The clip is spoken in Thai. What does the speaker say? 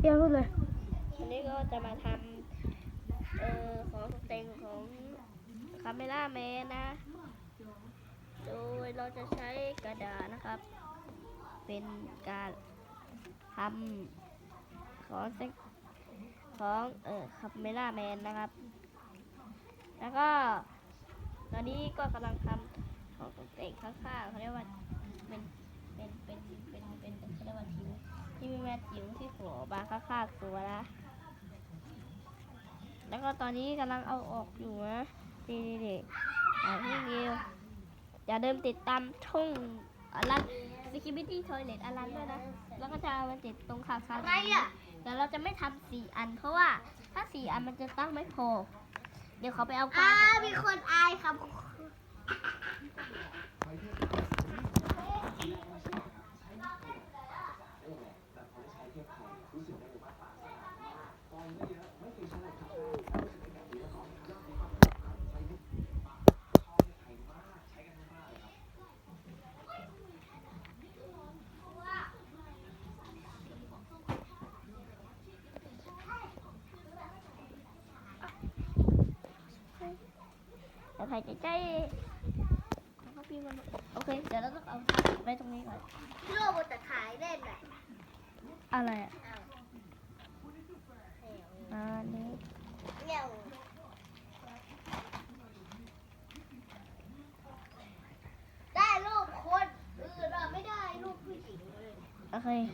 เปรี้ยวพูดเลยวันนี้ก็จะมาทำเอ่อของตกแต่งของคาเมล่าแมนนะ โดยเราจะใช้กระดาษนะครับ เป็นการทำของเซ็กของเอ่อคาเมล่าแมนนะครับ แล้วก็ตอนนี้ก็กำลังทำของตกแต่งข้างๆเขาเรียกว่า จิ๋วที่หัวบางข้างๆตัวนะ แล้วก็ตอนนี้กำลังเอาออกอยู่นะนี่นี่นี่อ่าพี่วิวอย่าลืมติดตามช่องอลัน Security Toilet อลันด้วยนะ แล้วก็จะเอามาติดตรงคาคาอะไรอะแต่เราจะไม่ทำสี่อัน เพราะว่าถ้าสี่อันมันจะตั้งไม่พอ เดี๋ยวเขาไปเอากาอ่ารมีคนอายครับ แต่ใครจะใจของเขาพี่มันโอเค เดี๋ยวเราต้องเอาไว้ตรงนี้ก่อนพี่โรบนแต่ขายเล่นอะอะไรอะ 可以